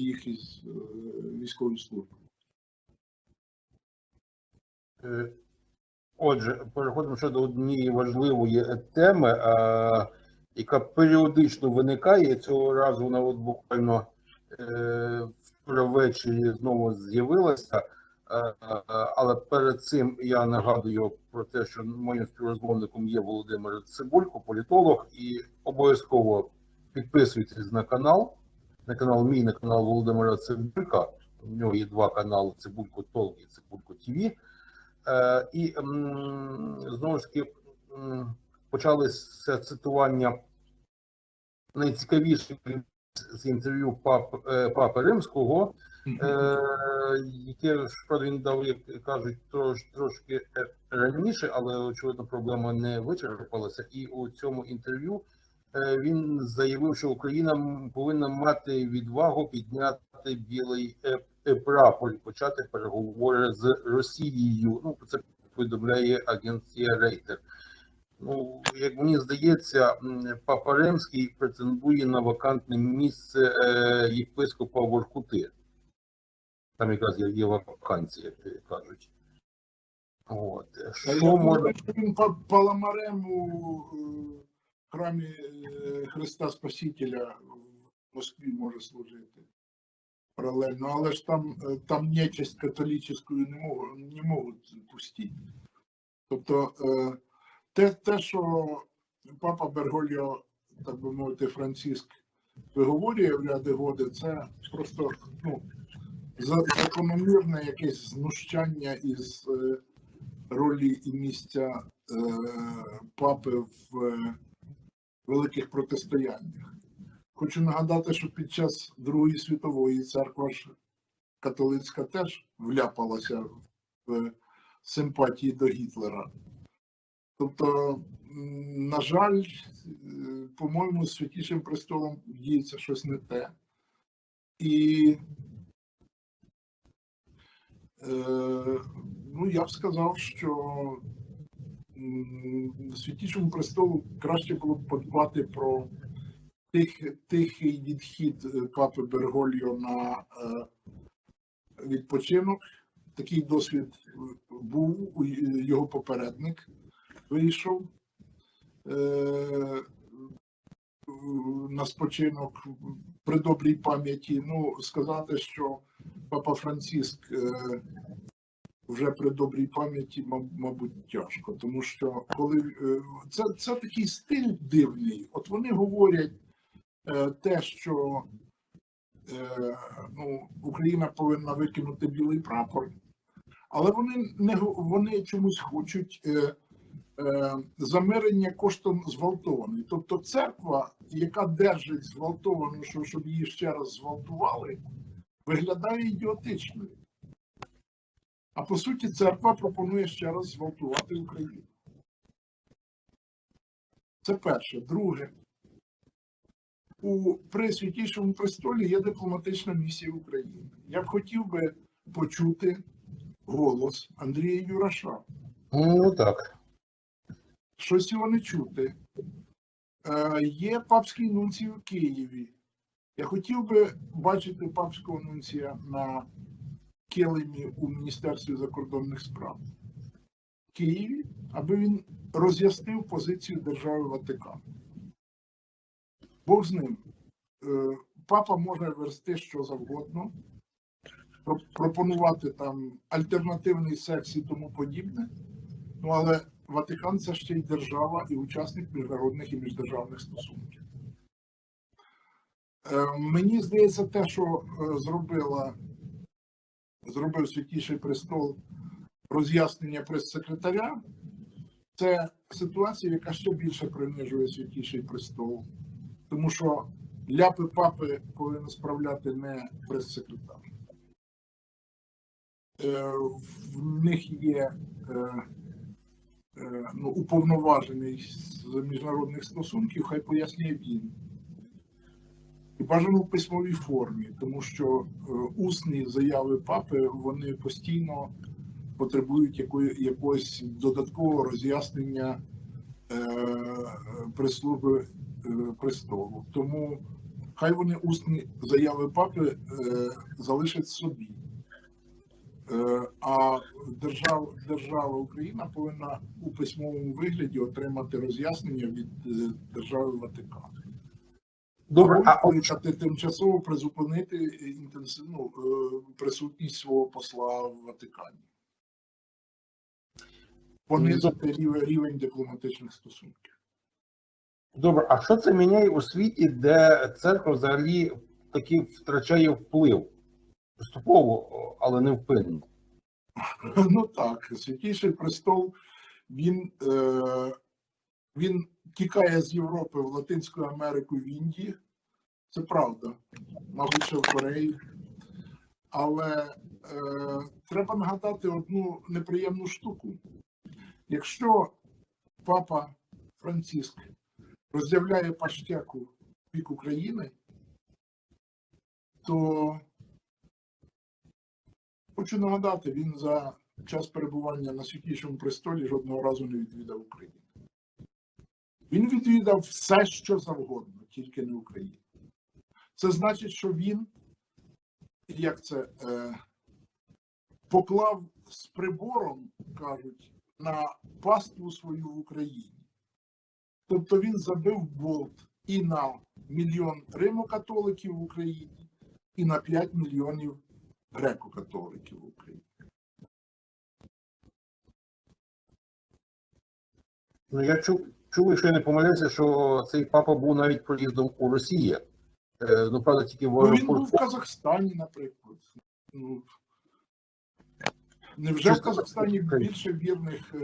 їх із е, військової служби. Е, Отже, переходимо ще до однієї важливої е, теми, яка періодично виникає. Цього разу вона от буквально вчора ввечері знову з'явилася. Але перед цим я нагадую про те, що моїм співрозмовником є Володимир Цибулько, політолог, і обов'язково підписуйтесь на канал. На канал мій, на канал Володимира Цибулька. У нього є два канали: Цибулько Толк і Цибулько ТВ. Е, І знову ж таки почалося цитування найцікавіших з інтерв'ю е, Папи Римського, е, яке ж правда він дав, як кажуть, трош, трошки раніше, але очевидно проблема не вичерпалася. І у цьому інтерв'ю він заявив, що Україна повинна мати відвагу підняти білий е, е, прапор і почати переговори з Росією. Ну, це повідомляє агенція Рейтер. Ну, як мені здається, Папа Римський претендує на вакантне місце е, єпископа Воркути. Там якраз є, вакансія, як кажуть. От. Що може він паламарем у е, храмі е, Христа Спасителя в Москві може служити паралельно, але ж там, е, там нечисть католическу не можуть, не можуть пустити. Тобто е, те, те, що папа Бергольо, так би мовити, Франциск виговорює в ряди годи, це просто ну, закономірне якесь знущання із ролі і місця папи в великих протистояннях. Хочу нагадати, що під час Другої світової церква ж католицька теж вляпалася в симпатії до Гітлера. Тобто, на жаль, по-моєму, з святішим престолом діється щось не те. І Е, ну, я б сказав, що Святішому престолу краще було б подбати про тих, тихий відхід е, папи Бергольо на е, відпочинок. Такий досвід е, був, у його попередник вийшов е, на спочинок при добрій пам'яті. Ну, сказати, що Папа Франциск е, вже при добрій пам'яті, мабуть, тяжко, тому що коли е, це, це такий стиль дивний. От вони говорять е, те, що е, ну, Україна повинна викинути білий прапор, але вони не вони чомусь хочуть замирення коштом зґвалтованої. Тобто церква, яка держить зґвалтовану, що щоб її ще раз зґвалтували, виглядає ідіотичною. А по суті, церква пропонує ще раз зґвалтувати Україну. Це перше. Друге, у Пресвятійшому престолі є дипломатична місія України. Я б хотів би почути голос Андрія Юраша. ну так. Щось його не чути. Е, є папський нунцій у Києві. Я хотів би бачити папського нунція на килимі у Міністерстві закордонних справ в Києві, аби він роз'яснив позицію держави Ватикан. Бог з ним. Е, Папа може версти що завгодно, пропонувати там альтернативний секс і тому подібне. Ну, але Ватикан це ще й держава і учасник міжнародних і міждержавних стосунків. Е, Мені здається, те, що е, зробила, зробив Святіший престол роз'яснення прес-секретаря, це ситуація, яка ще більше принижує Святіший престол. Тому що ляпи папи повинен справляти не прес-секретар. Е, В них є е, е, ну, уповноважений з міжнародних стосунків, хай пояснює він. І бажано в письмовій формі, тому що е, усні заяви папи вони постійно потребують якої, якогось додаткового роз'яснення е, прес-служби е, престолу. Тому хай вони усні заяви папи залишать собі. А держава, держава Україна повинна у письмовому вигляді отримати роз'яснення від держави Ватикан. Добре, а Або тимчасово призупинити інтенсивну е, присутність свого посла в Ватикані. Понизити рівень, рівень дипломатичних стосунків. добре, а що це міняє у світі, де церква взагалі таки втрачає вплив? Поступово, але не впинно. Ну так, святіший престол він, е, він тікає з Європи в Латинську Америку в Індії. Це правда, мабуть, ще в Кореї. Але е, треба нагадати одну неприємну штуку. Якщо папа Франциск роз'являє паштяку бік України, то Хочу нагадати, він за час перебування на святішому престолі жодного разу не відвідав Україну. Він відвідав все, що завгодно, тільки не Україну. Це значить, що він, як це, е, поклав з прибором, кажуть, на паству свою в Україні. Тобто він забив болт і на мільйон римокатоликів в Україні, і на 5 мільйонів греко-католиків в Україні. Ну, я чув, чув, якщо я не помиляюся, що цей папа був навіть проїздом у Росії. Е, ну, правда, тільки в Ну, він був в. Казахстані, наприклад. Ну, невже в Казахстані більше вірних е,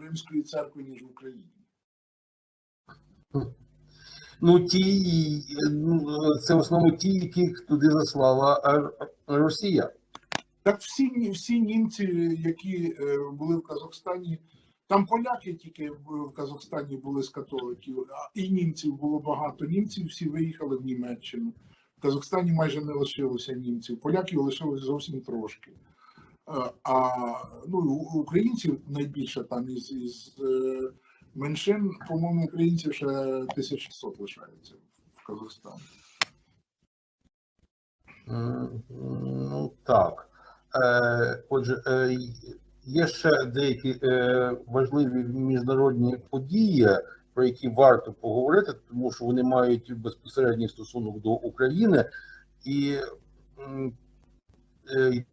Римської церкви, ніж в Україні? Ну, ті, ну, це в основному ті, яких туди заслала Росія. Так всі, всі німці, які е, були в Казахстані, там поляки тільки в Казахстані були з католиків, і німців було багато. Німців всі виїхали в Німеччину. В Казахстані майже не лишилося німців. Поляків лишилось зовсім трошки. Е, А ну, українців найбільше там із, із е, меншин, по-моєму, українців ще 1600 лишається в Казахстані. Ну так. Е, Отже, є ще деякі е, важливі міжнародні події, про які варто поговорити, тому що вони мають безпосередній стосунок до України. І е,